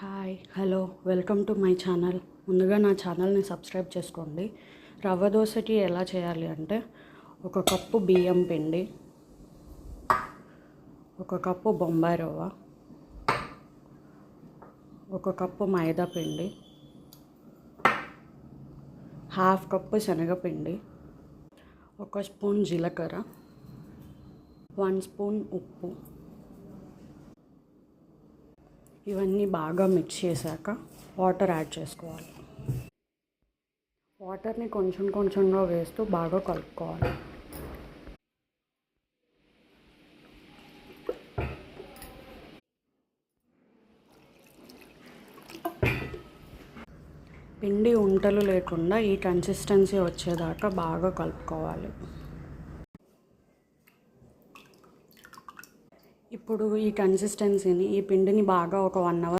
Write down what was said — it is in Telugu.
Hi hello welcome to my channel ముందుగా నా ఛానల్ని సబ్స్క్రైబ్ చేసుకోండి. రవ్వ దోశకి ఎలా చేయాలి అంటే ఒక కప్పు బియ్యం పిండి ఒక కప్పు బొంబాయి రవ్వ ఒక కప్పు మైదా పిండి హాఫ్ కప్పు శనగపిండి ఒక స్పూన్ జీలకర్ర వన్ స్పూన్ ఉప్పు ఇవన్నీ బాగా మిక్స్ చేశాక వాటర్ యాడ్ చేసుకోవాలి. వాటర్ని కొంచెం కొంచెంగా వేస్తూ బాగా కలుపుకోవాలి. పిండి ఉంటలు లేకుండా ఈ కన్సిస్టెన్సీ వచ్చేదాకా బాగా కలుపుకోవాలి. ఇప్పుడు ఈ కన్సిస్టెన్సీని ఈ పిండిని బాగా ఒక వన్ అవర్